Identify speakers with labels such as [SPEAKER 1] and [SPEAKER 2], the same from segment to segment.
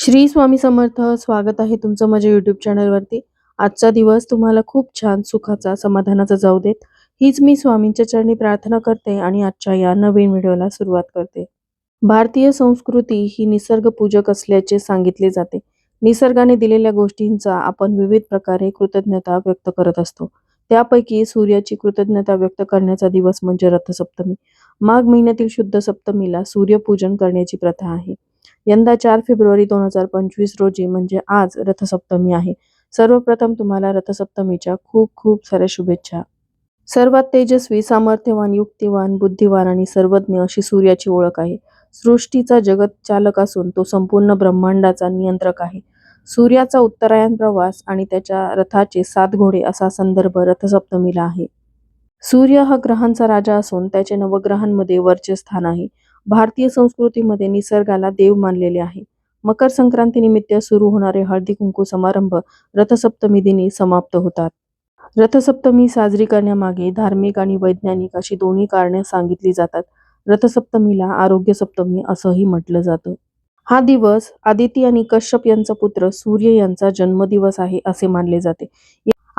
[SPEAKER 1] श्री स्वामी समर्थ स्वागत आहे तुमचं माझ्या युट्यूब चॅनलवरती आजचा दिवस तुम्हाला खूप छान सुखाचा समाधानाचा जाऊ देत. हीच मी स्वामींच्या चरणी प्रार्थना करते आणि आजच्या या नवीन व्हिडिओला सुरुवात करते. भारतीय संस्कृती ही निसर्ग पूजक असल्याचे सांगितले जाते. निसर्गाने दिलेल्या गोष्टींचा आपण विविध प्रकारे कृतज्ञता व्यक्त करत असतो. त्यापैकी सूर्याची कृतज्ञता व्यक्त करण्याचा दिवस म्हणजे रथसप्तमी. माघ महिन्यातील शुद्ध सप्तमीला सूर्यपूजन करण्याची प्रथा आहे. यंदा चार फेब्रुवारी दोन हजार पंचवीस रोजी म्हणजे आज रथसप्तमी आहे. सर्वप्रथम तुम्हाला रथसप्तमीच्या खूप खूप साऱ्या शुभेच्छा. सर्वात तेजस्वी सामर्थ्यवान युक्तिवान बुद्धिवान आणि सर्वज्ञ अशी सूर्याची ओळख आहे. सृष्टीचा जगत चालक असून तो संपूर्ण ब्रह्मांडाचा नियंत्रक आहे. सूर्याचा उत्तरायण प्रवास आणि त्याच्या रथाचे सात घोडे असा संदर्भ रथसप्तमीला आहे. सूर्य हा ग्रहांचा राजा असून त्याचे नवग्रहांमध्ये वरचे स्थान आहे. भारतीय संस्कृतीमध्ये निसर्गाला देव मानलेले आहे. मकर संक्रांती निमित्त सुरू होणारे हळदी कुंकू समारंभ रथसप्तमी दिनी समाप्त होतात. रथसप्तमी साजरी करण्यामागे धार्मिक आणि वैज्ञानिक अशी दोन्ही कारणे सांगितली जातात. रथसप्तमीला आरोग्य सप्तमी असंही म्हटलं जातं. हा दिवस आदिती आणि कश्यप यांचा पुत्र सूर्य यांचा जन्मदिवस आहे असे मानले जाते.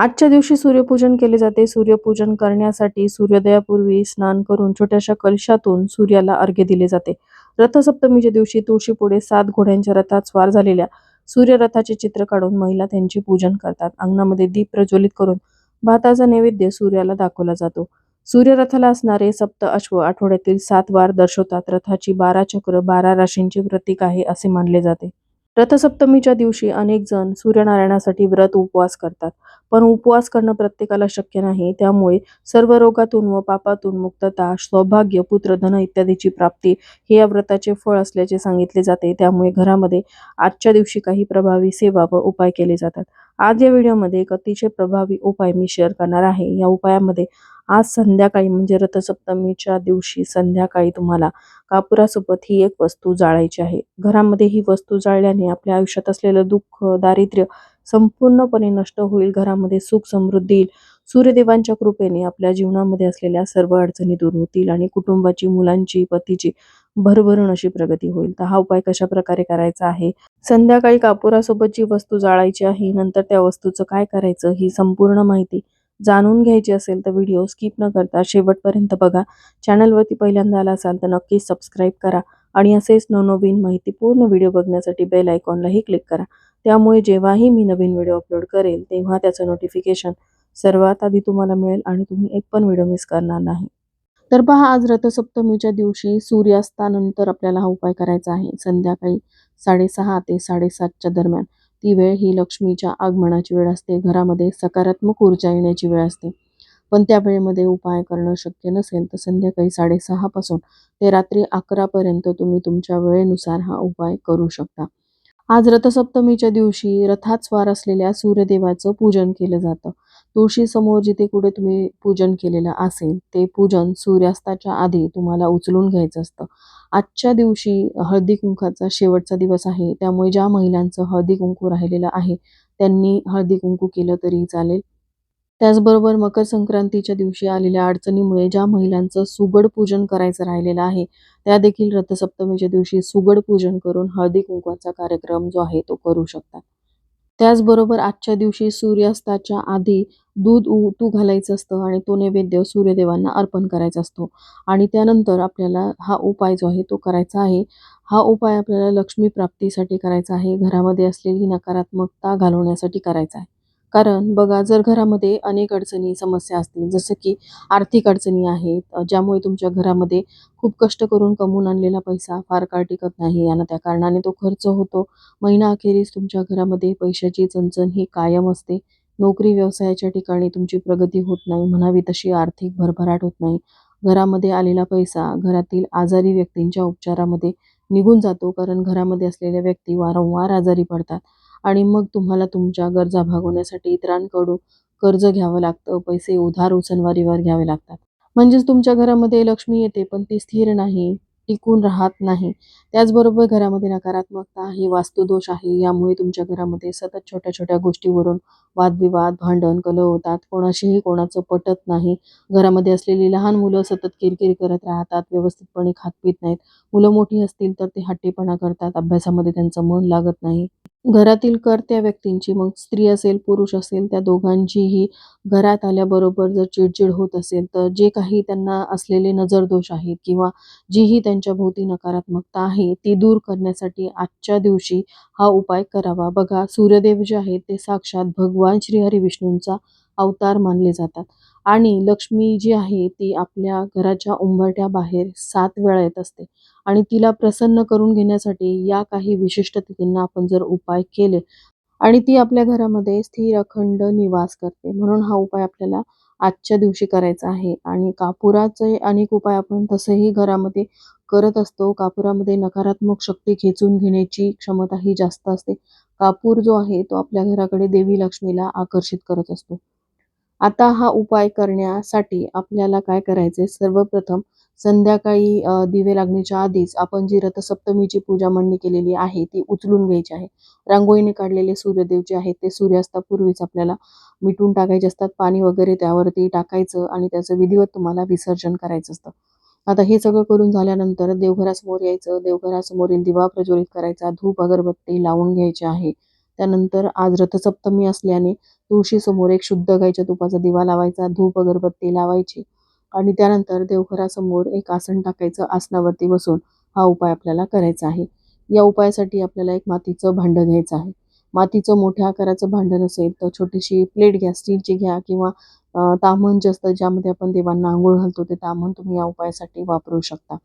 [SPEAKER 1] आजच्या दिवशी सूर्यपूजन केले जाते. सूर्यपूजन करण्यासाठी सूर्योदयापूर्वी स्नान करून छोट्याशा कलशातून सूर्याला अर्घ्य दिले जाते. रथसप्तमीच्या दिवशी तुळशीपुढे सात घोड्यांच्या रथात स्वार झालेल्या सूर्यरथाचे चित्र काढून महिला त्यांचे पूजन करतात. अंगणामध्ये दीप प्रज्वलित करून भाताचा नैवेद्य सूर्याला दाखवला जातो. सूर्यरथाला असणारे सप्त अश्व आठवड्यातील सात वार दर्शवतात. रथाची बारा चक्र बारा राशींचे प्रतीक आहे असे मानले जाते. रथसप्तमीच्या दिवशी अनेक जण सूर्यनारायणासाठी व्रत उपवास करतात. पण उपवास करणं प्रत्येकाला शक्य नाही. त्यामुळे सर्व रोगातून व पापातून मुक्तता सौभाग्य पुत्र धन इत्यादीची प्राप्ती हे या व्रताचे फळ असल्याचे सांगितले जाते. त्यामुळे घरामध्ये आजच्या दिवशी काही प्रभावी सेवा व उपाय केले जातात. आज या व्हिडिओमध्ये एक अतिशय प्रभावी उपाय मी शेअर करणार आहे. या उपायामध्ये आज संध्याकाळी म्हणजे रथसप्तमीच्या दिवशी संध्याकाळी तुम्हाला कापुरासोबत ही एक वस्तू जाळायची आहे. घरामध्ये ही वस्तू जाळल्याने आपल्या आयुष्यात असलेलं दुःख दारिद्र्य संपूर्णपणे नष्ट होईल. घरामध्ये सुख समृद्धी येईल. सूर्यदेवांच्या कृपेने आपल्या जीवनामध्ये असलेल्या सर्व अडचणी दूर होतील आणि कुटुंबाची मुलांची पतीची भरभरून अशी प्रगती होईल. तर हा उपाय कशा प्रकारे करायचा आहे? संध्याकाळी कापुरासोबत जी वस्तू जाळायची आहे नंतर त्या वस्तूचं काय करायचं ही संपूर्ण माहिती जाणून घ्यायची असेल तर व्हिडिओ स्किप न करता शेवटपर्यंत बघा. चॅनलवरती पहिल्यांदा आला असाल तर नक्कीच सबस्क्राईब करा आणि असेच नवनवीन माहितीपूर्ण व्हिडिओ बघण्यासाठी बेल आयकॉनलाही क्लिक करा. त्यामुळे जेव्हाही मी नवीन व्हिडिओ अपलोड करेल तेव्हा त्याचं नोटिफिकेशन सर्वात आधी तुम्हाला मिळेल आणि तुम्ही एक पण व्हिडिओ मिस करणार नाही. तर पहा आज रथसप्तमीच्या दिवशी सूर्यास्तानंतर आपल्याला हा उपाय करायचा आहे. संध्याकाळी साडेसहा ते साडेसातच्या दरम्यान ती वेळ ही लक्ष्मीच्या आगमनाची वेळ असते. घरामध्ये सकारात्मक ऊर्जा येण्याची वेळ असते. पण त्या वेळेमध्ये उपाय करणं शक्य नसेल तर संध्याकाळी साडेसहापासून ते रात्री अकरापर्यंत तुम्ही तुमच्या वेळेनुसार हा उपाय करू शकता. आज रथसप्तमीच्या दिवशी रथात स्वार असलेल्या सूर्यदेवाचं पूजन केलं जातं. तुळशीसमोर जिथे कुठे तुम्ही पूजन केलेलं असेल ते पूजन सूर्यास्ताच्या आधी तुम्हाला उचलून घ्यायचं असतं. आजच्या दिवशी हळदी कुंकाचा शेवटचा दिवस आहे त्यामुळे ज्या महिलांचं हळदी कुंकू राहिलेलं आहे त्यांनी हळदी कुंकू केलं तरी चालेल. त्याचबरोबर मकर संक्रांतीच्या दिवशी आलेल्या अडचणीमुळे ज्या महिलांचं सुगड पूजन करायचं राहिलेलं आहे त्या देखील रथसप्तमीच्या दिवशी सुगड पूजन करून हळदी कुंकवाचा कार्यक्रम जो आहे तो करू शकतात. त्याचबरोबर आजच्या दिवशी सूर्यास्ताच्या आधी दूध उतू घालायचं असतं आणि तो नैवेद्य सूर्यदेवांना अर्पण करायचा असतो. आणि त्यानंतर आपल्याला हा उपाय जो आहे तो करायचा आहे. हा उपाय आपल्याला लक्ष्मी प्राप्तीसाठी करायचा आहे. घरामध्ये असलेली नकारात्मकता घालवण्यासाठी करायचा आहे. कारण बघा जर घरामध्ये अनेक अडचणी समस्या असतील जसं की आर्थिक अडचणी आहेत ज्यामुळे तुमच्या घरामध्ये खूप कष्ट करून कमवून आणलेला पैसा फार काळ टिकत नाही आणि त्या कारणाने तो खर्च होतो. महिना अखेरीस तुमच्या घरामध्ये पैशाची चणचण ही कायम असते. नोकरी व्यवसायाच्या ठिकाणी तुमची प्रगती होत नाही. म्हणावी तशी आर्थिक भरभराट होत नाही. घरामध्ये आलेला पैसा घरातील आजारी व्यक्तींच्या उपचारामध्ये निघून जातो कारण घरामध्ये असलेल्या व्यक्ती वारंवार आजारी पडतात. आणि मग तुम्हाला तुमच्या गरजा भागवण्यासाठी इतरांकडून कर्ज घ्यावं लागतं पैसे उधार उचलवारीवर घ्यावे लागतात. म्हणजेच तुमच्या घरामध्ये लक्ष्मी येते पण ती स्थिर नाही टिकून राहत नाही. त्याचबरोबर घरामध्ये नकारात्मकता आहे वास्तुदोष आहे यामुळे तुमच्या घरामध्ये सतत छोट्या छोट्या गोष्टीवरून वादविवाद भांडण कलह होतात. कोणाशीही कोणाचं पटत नाही. घरामध्ये असलेली लहान मुलं सतत किरकिर करत राहतात व्यवस्थितपणे खात पित नाहीत. मुलं मोठी असतील तर ते हट्टीपणा करतात. अभ्यासामध्ये त्यांचं मन लागत नाही. घरातील करत्या व्यक्तींची मग स्त्री असेल पुरुष असेल त्या दोघांचीही घरात आल्याबरोबर जर चिडचिड होत असेल तर जे काही त्यांना असलेले नजरदोष आहेत किंवा जीही त्यांच्या भोवती नकारात्मकता आहे ती दूर करण्यासाठी आजच्या दिवशी हा उपाय करावा. बघा सूर्यदेव जे आहेत ते साक्षात भगवान श्रीहरी विष्णूंचा अवतार मानले जातात. आणि लक्ष्मी जी आहे ती आपल्या घराच्या उंबरट्या बाहेर सात वेळा येत असते. आणि तिला प्रसन्न करून घेण्यासाठी या काही विशिष्ट तिथींना आपण जर उपाय केले आणि ती आपल्या घरामध्ये स्थिर अखंड निवास करते म्हणून हा उपाय आपल्याला आजच्या दिवशी करायचा आहे. आणि कापुराचे अनेक उपाय आपण तसेही घरामध्ये करत असतो. कापुरामध्ये नकारात्मक शक्ती खेचून घेण्याची क्षमता ही जास्त असते. कापूर जो आहे तो आपल्या घराकडे देवी लक्ष्मीला आकर्षित करत असतो. आता हा उपाय करण्यासाठी आपल्याला काय करायचे सर्वप्रथम संध्याकाळी दिवे लागण्याच्या आधीच आपण जी रथसप्तमीची पूजा मांडणी केलेली आहे ती उचलून घ्यायची आहे. रांगोळीने काढलेले सूर्यदेव जे आहेत ते सूर्यास्तापूर्वीच आपल्याला मिटून टाकायचे असतात. पाणी वगैरे त्यावरती टाकायचं आणि त्याचं विधिवत तुम्हाला विसर्जन करायचं असतं. आता हे सगळं करून झाल्यानंतर देवघरासमोर यायचं. देवघरासमोरील दिवा प्रज्वलित करायचा. धूप अगरबत्ती लावून घ्यायची आहे. त्यानंतर आज रथसप्तमी असल्याने तुळशीसमोर एक शुद्ध गायच्या तुपाचा दिवा लावायचा धूप अगरबत्ती लावायची आणि त्यानंतर देवघरासमोर एक आसन टाकायचं आसनावरती बसून हा उपाय आपल्याला करायचा आहे. या उपायासाठी आपल्याला एक मातीचं भांडं घ्यायचं आहे. मातीचं मोठ्या आकाराचं भांडण असेल तर छोटीशी प्लेट घ्या स्टीलची घ्या किंवा तामण जे असतं ज्यामध्ये आपण देवांना आंघोळ घालतो ते तामन तुम्ही या उपायासाठी वापरू शकता.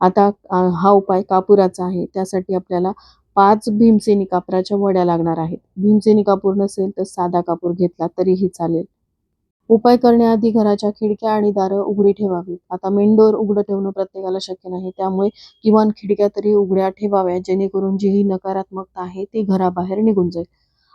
[SPEAKER 1] आता हा उपाय कापुराचा आहे. त्यासाठी आपल्याला पाच भीमसेनी कापराच्या वड्या लागणार आहेत. भीमसेनी कापूर नसेल तर साधा कापूर घेतला तरीही चालेल. उपाय करण्याआधी घराच्या खिडक्या आणि दारं उघडी ठेवावीत. आता मेंढोर उघडं ठेवणं प्रत्येकाला शक्य नाही. त्यामुळे किमान खिडक्या तरी उघड्या ठेवाव्या जेणेकरून जी ही नकारात्मकता आहे ती घराबाहेर निघून जाईल.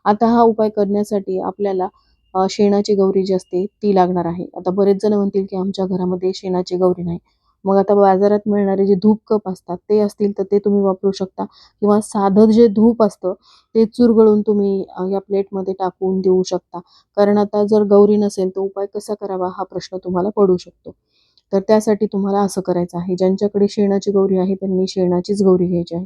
[SPEAKER 1] आता हा उपाय करण्यासाठी आपल्याला शेणाची गौरी जी असते ती लागणार आहे. आता बरेच जण म्हणतील की आमच्या घरामध्ये शेणाची गौरी नाही. मग आता बाजारात मिळणारे जे धूप कप असतात ते असतील तर ते तुम्ही वापरू शकता. किंवा साधं जे धूप असतं ते चुरगळून तुम्ही या प्लेटमध्ये टाकून देऊ शकता. कारण आता जर गौरी नसेल तर उपाय कसा करावा हा प्रश्न तुम्हाला पडू शकतो. तर त्यासाठी तुम्हाला असं करायचं आहे. ज्यांच्याकडे शेणाची गौरी आहे त्यांनी शेणाचीच गौरी घ्यायची आहे.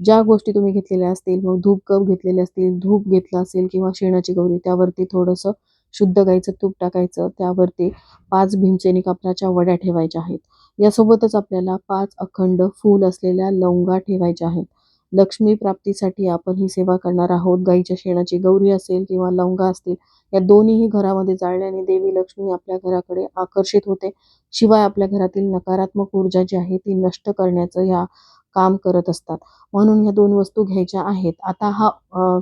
[SPEAKER 1] ज्या गोष्टी तुम्ही घेतलेल्या असतील मग धूप कप घेतलेले असतील धूप घेतला असेल किंवा शेणाची गौरी त्यावरती थोडंसं शुद्ध गाईचं तूप टाकायचं त्यावरती पाच भीमसेनी कापराच्या वड्या ठेवायच्या आहेत. यासोबतच आपल्याला पाच अखंड फूल असलेल्या लवंगा ठेवायच्या आहेत. लक्ष्मी प्राप्तीसाठी आपण ही सेवा करणार आहोत. गाईच्या शेणाची गौरी असेल किंवा लवंगा असतील या दोन्हीही घरामध्ये जाळल्याने देवी लक्ष्मी आपल्या घराकडे आकर्षित होते. शिवाय आपल्या घरातील नकारात्मक ऊर्जा जी आहे ती नष्ट करण्याचं या काम करत असतात. म्हणून ह्या दोन वस्तू घ्यायच्या आहेत. आता हा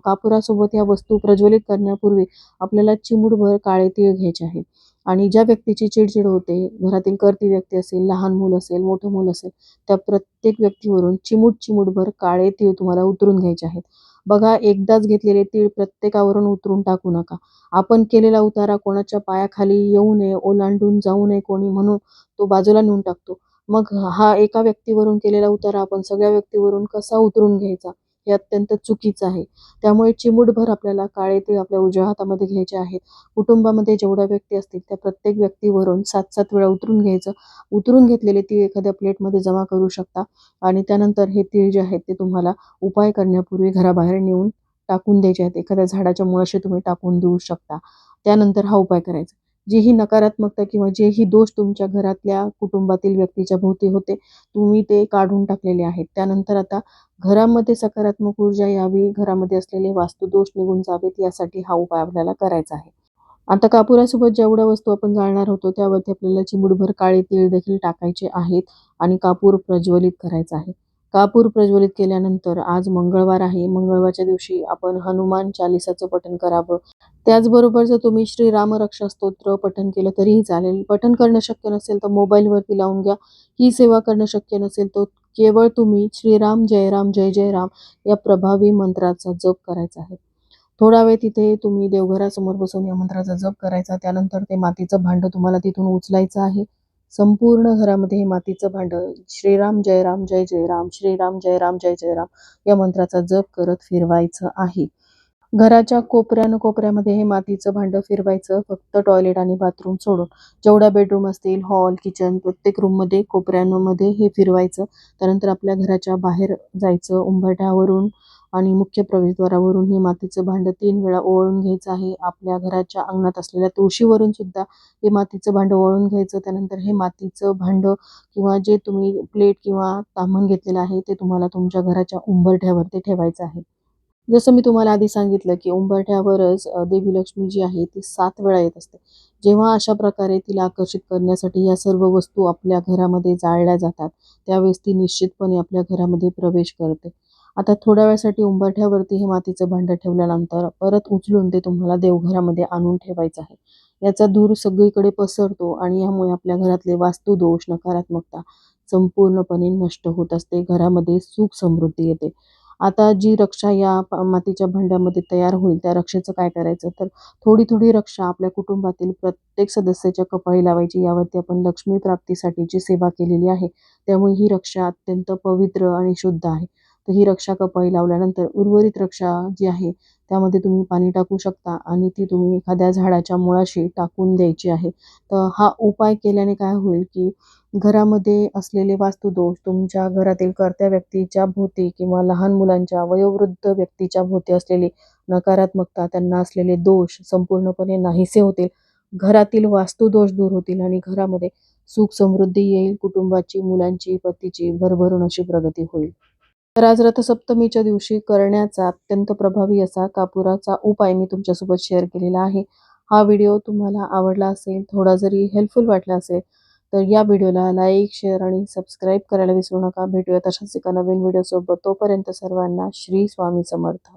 [SPEAKER 1] कापुरासोबत या वस्तू प्रज्वलित करण्यापूर्वी आपल्याला चिमूटभर काळे तीळ घ्यायचे आहेत. आणि ज्या व्यक्तीची चिडचिड होते घरातील कर्ती व्यक्ती असेल लहान मूल असेल मोठं मूल असेल त्या प्रत्येक व्यक्तीवरून चिमूट चिमूटभर काळे तीळ तुम्हाला उतरून घ्यायचे आहेत. बघा एकदाच घेतलेले तीळ प्रत्येकावरून उतरून टाकू नका. आपण केलेला उतारा कोणाच्या पायाखाली येऊ नये ओलांडून जाऊ नये कोणी म्हणून तो बाजूला नेऊन टाकतो. मग हा एका व्यक्तीवरून केलेला उतारा आपण सगळ्या व्यक्तीवरून कसा उतरून घ्यायचा? हे अत्यंत चुकीचं आहे. त्यामुळे चिमूटभर आपल्याला काळे तीळ आपल्या उजव्या हातामध्ये घ्यायचे आहेत. कुटुंबामध्ये जेवढ्या व्यक्ती असतील त्या प्रत्येक व्यक्तीवरून सात सात वेळा उतरून घ्यायचं. उतरून घेतलेले तीळ एखाद्या प्लेटमध्ये जमा करू शकता आणि त्यानंतर हे तीळ जे आहेत ते तुम्हाला उपाय करण्यापूर्वी घराबाहेर नेऊन टाकून द्यायचे आहेत. एखाद्या झाडाच्या मुळाशी तुम्ही टाकून देऊ शकता. त्यानंतर हा उपाय करायचा. जी ही नकारात्मकता किंवा जे ही दोष तुमच्या घरातल्या कुटुंबातील व्यक्तीच्या भोवती होते तुम्ही ते काढून टाकलेले आहेत. त्यानंतर आता घरामध्ये सकारात्मक ऊर्जा यावी घरामध्ये असलेले वास्तुदोष निघून जावेत यासाठी हा उपाय आपल्याला करायचा आहे. आता कापुरासोबत जेवढ्या वस्तू आपण जाळणार होतो त्यावरती आपल्याला चिमुडभर काळे तीळ देखील टाकायचे आहेत आणि कापूर प्रज्वलित करायचा आहे. कापूर प्रज्वलित केल्यानंतर आज मंगळवार आहे. मंगळवारच्या दिवशी आपण हनुमान चालिसाचं पठण करावं. त्याचबरोबर जर तुम्ही श्रीराम रक्षा स्तोत्र पठण केलं तरीही चालेल. पठण करणं शक्य नसेल तर मोबाईलवरती लावून घ्या. ही सेवा करणं शक्य नसेल तर केवळ तुम्ही श्रीराम जयराम जय जय राम या प्रभावी मंत्राचा जप करायचा आहे. थोडा वेळ तिथे तुम्ही देवघरासमोर बसून या मंत्राचा जप करायचा. त्यानंतर ते मातीचं भांडं तुम्हाला तिथून उचलायचं आहे. संपूर्ण घरामध्ये हे मातीचं भांडं श्रीराम जय राम जय जय राम श्रीराम जय राम जय जय राम या मंत्राचा जप करत फिरवायचं आहे. घराच्या कोपऱ्यानं कोपऱ्यामध्ये हे मातीचं भांडं फिरवायचं फक्त टॉयलेट आणि बाथरूम सोडून. जेवढ्या बेडरूम असतील हॉल किचन प्रत्येक रूममध्ये कोपऱ्यांमध्ये हे फिरवायचं. त्यानंतर आपल्या घराच्या बाहेर जायचं उंबरठ्यावरून आणि मुख्य प्रवेशद्वारावरून हे मातीचं भांडं तीन वेळा ओवाळून घ्यायचं आहे. आपल्या घराच्या अंगणात असलेल्या तुळशीवरून सुद्धा हे मातीचं भांडं ओळून घ्यायचं. त्यानंतर हे मातीचं भांडं किंवा जे तुम्ही प्लेट किंवा ताम्हण घेतलेलं आहे ते तुम्हाला तुमच्या घराच्या उंबरठ्यावरती ठेवायचं आहे. जसं मी तुम्हाला आधी सांगितलं की उंबरठ्यावरच देवी लक्ष्मी जी आहे ती सात वेळा येत असते. जेव्हा अशा प्रकारे तिला आकर्षित करण्यासाठी या सर्व वस्तू आपल्या घरामध्ये जाळल्या जातात त्यावेळेस ती निश्चितपणे आपल्या घरामध्ये प्रवेश करते. आता थोड्या वेळासाठी उंबरठ्यावरती हे मातीचं भांडं ठेवल्यानंतर परत उचलून ते तुम्हाला देवघरामध्ये आणून ठेवायचं आहे. याचा धूर सगळीकडे पसरतो आणि यामुळे आपल्या घरातले वास्तुदोष नकारात्मकता संपूर्णपणे नष्ट होत असते. घरामध्ये सुख समृद्धी येते. आता जी रक्षा या मातीच्या भांड्यामध्ये तयार होईल त्या रक्षेचं काय करायचं? तर थोडी थोडी रक्षा आपल्या कुटुंबातील प्रत्येक सदस्याच्या कपाळी लावायची. यावरती आपण लक्ष्मी प्राप्तीसाठीची सेवा केलेली आहे. त्यामुळे ही रक्षा अत्यंत पवित्र आणि शुद्ध आहे. तर ही रक्षा कपाळी लावल्यानंतर उर्वरित रक्षा जी आहे त्यामध्ये तुम्ही पाणी टाकू शकता आणि ती तुम्ही एखाद्या झाडाच्या मुळाशी टाकून द्यायची आहे. तर हा उपाय केल्याने काय होईल की घरामध्ये असलेले वास्तुदोष तुमच्या घरातील कर्त्या व्यक्तीच्या भोवती किंवा लहान मुलांच्या वयोवृद्ध व्यक्तीच्या भोवती असलेली नकारात्मकता त्यांना असलेले दोष संपूर्णपणे नाहीसे होतील. घरातील वास्तुदोष दूर होतील आणि घरामध्ये सुख समृद्धी येईल कुटुंबाची मुलांची पतीची भरभरून अशी प्रगती होईल. तर आज रथसप्तमीच्या दिवशी करण्याचा अत्यंत प्रभावी असा कापुराचा उपाय मी तुमच्यासोबत शेअर केलेला आहे. हा व्हिडिओ तुम्हाला आवडला असेल थोडा जरी हेल्पफुल वाटला असेल तर या व्हिडिओला लाईक शेअर आणि सबस्क्राईब करायला विसरू नका. भेटूया तशाच एका नवीन व्हिडिओसोबत तोपर्यंत सर्वांना श्री स्वामी समर्थ.